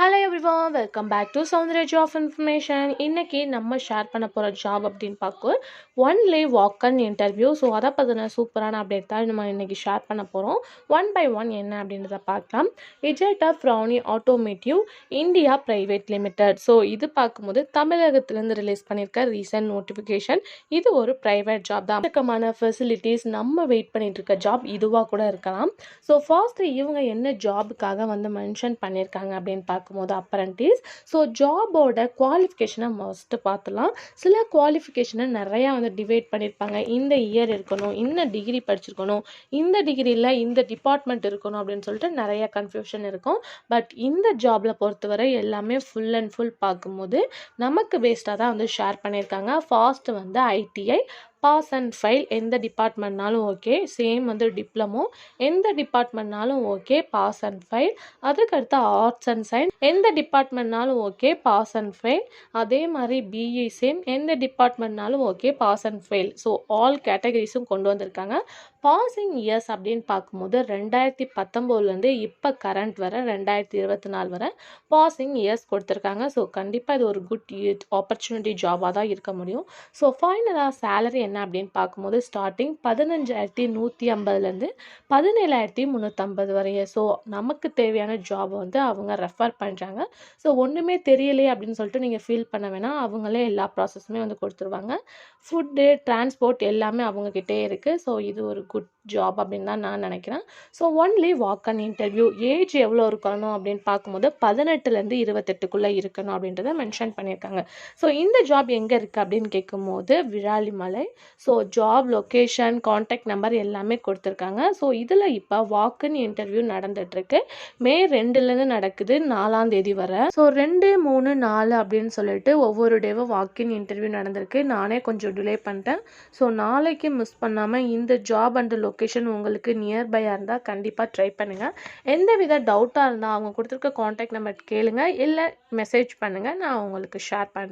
Hello everyone welcome back to Soundarya of information இன்றைக்கி நம்ம share பண்ண போகிற ஜாப் அப்படின்னு பார்க்க ஒன் லே அண்ட் இன்டர்வியூ ஸோ அதை பற்றின சூப்பரான அப்டேட் தான் நம்ம இன்றைக்கி ஷேர் பண்ண போகிறோம் ஒன் பை ஒன் என்ன அப்படின்றத பார்க்கலாம். இஜெட்டா ஃப்ரௌனி Automotive India Private Limited so இது பார்க்கும்போது தமிழகத்துலேருந்து ரிலீஸ் பண்ணியிருக்க ரீசன்ட் நோட்டிஃபிகேஷன் இது ஒரு ப்ரைவேட் ஜாப் தான். அதுக்கமான ஃபெசிலிட்டிஸ் நம்ம வெயிட் பண்ணிட்டு இருக்க ஜாப் இதுவாக கூட இருக்கலாம். ஸோ ஃபர்ஸ்ட் இவங்க என்ன ஜாபுக்காக வந்து மென்ஷன் பண்ணியிருக்காங்க அப்படின்னு பார்க்கும்போது அப்ரண்டிஸ் ஸோ ஜாபோட குவாலிஃபிகேஷனை மஸ்ட்டு பார்த்துலாம். சில குவாலிஃபிகேஷனை நிறையா வந்து டிவைட் பண்ணியிருப்பாங்க இந்த இயர் இருக்கணும் இந்த டிகிரி படிச்சிருக்கணும் இந்த டிகிரியில் இந்த டிபார்ட்மெண்ட் இருக்கணும் அப்படின்னு சொல்லிட்டு நிறைய கன்ஃபியூஷன் இருக்கும். பட் இந்த ஜாபில் பொறுத்தவரை எல்லாமே ஃபுல் அண்ட் ஃபுல் பார்க்கும்போது நமக்கு பேஸ்டாக தான் வந்து ஷேர் பண்ணியிருக்காங்க ஃபாஸ்ட்டு வந்து ஐடிஐ பாஸ் அண்ட் ஃபைல் எந்த டிபார்ட்மெண்ட்னாலும் ஓகே சேம் வந்து டிப்ளமோ எந்த டிபார்ட்மெண்ட்னாலும் ஓகே பாஸ் அண்ட் ஃபைல் அதுக்கடுத்து ஆர்ட்ஸ் அண்ட் சயின்ஸ் எந்த டிபார்ட்மெண்ட்னாலும் ஓகே பாஸ் அண்ட் ஃபெயில் அதே மாதிரி பிஇ சேம் எந்த டிபார்ட்மெண்ட்னாலும் okay pass and fail so all கேட்டகரிஸும் கொண்டு வந்திருக்காங்க. பாசிங் இயர்ஸ் அப்படின்னு பார்க்கும்போது ரெண்டாயிரத்தி பத்தொம்போதுலேருந்து இப்போ கரண்ட் வர ரெண்டாயிரத்தி இருபத்தி நாலு வரை பாசிங் இயர்ஸ் கொடுத்துருக்காங்க. ஸோ கண்டிப்பாக இது ஒரு குட் ஆப்பர்ச்சுனிட்டி ஜாபாக தான் இருக்க முடியும். ஸோ ஃபைனலாக சேலரி என்ன அப்படின்னு பார்க்கும்போது ஸ்டார்டிங் பதினஞ்சாயிரத்தி நூற்றி ஐம்பதுலேருந்து பதினேழாயிரத்தி முந்நூற்றம்பது வரையும். ஸோ நமக்கு தேவையான ஜாப் வந்து அவங்க ரெஃபர் பண்ணுறாங்க ஸோ ஒன்றுமே தெரியலையே அப்படின்னு சொல்லிட்டு நீங்கள் ஃபீல் பண்ண வேணாம். அவங்களே எல்லா ப்ராசஸுமே வந்து கொடுத்துருவாங்க. ஃபுட்டு டிரான்ஸ்போர்ட் எல்லாமே அவங்கக்கிட்டே இருக்குது ஸோ இது ஒரு குட் ஜாப் அப்படின்னு தான் நான் நினைக்கிறேன். So only walk in interview age எவ்வளோ இருக்கணும் அப்படின்னு பார்க்கும்போது பதினெட்டுலேருந்து இருபத்தெட்டுக்குள்ளே இருக்கணும் அப்படின்றத மென்ஷன் பண்ணியிருக்காங்க. ஸோ இந்த ஜாப் எங்கே இருக்குது அப்படின்னு கேட்கும்போது Viralimalai. So job location contact number எல்லாமே கொடுத்துருக்காங்க. ஸோ இதில் இப்போ வாக்குன் இன்டர்வியூ நடந்துகிட்ருக்கு மே ரெண்டுலேருந்து நடக்குது நாலாம் தேதி வரை. ஸோ ரெண்டு மூணு நாலு அப்படின்னு சொல்லிட்டு ஒவ்வொரு டேவும் வாக்கின் இன்டர்வியூ நடந்திருக்கு. நானே கொஞ்சம் டிலே பண்ணிட்டேன். ஸோ நாளைக்கு மிஸ் பண்ணாமல் இந்த ஜாப் அண்ட் லொக்கேஷன் உங்களுக்கு நியர்பையாக இருந்தால் கண்டிப்பாக ட்ரை பண்ணுங்கள் எந்த வித டவுட்டாக இருந்தால் அவங்க கொடுத்துருக்க காண்டாக்ட் நம்பர் கேளுங்கள் இல்லை மெசேஜ் பண்ணுங்கள் நான் உங்களுக்கு ஷேர் பண்ணுறேன்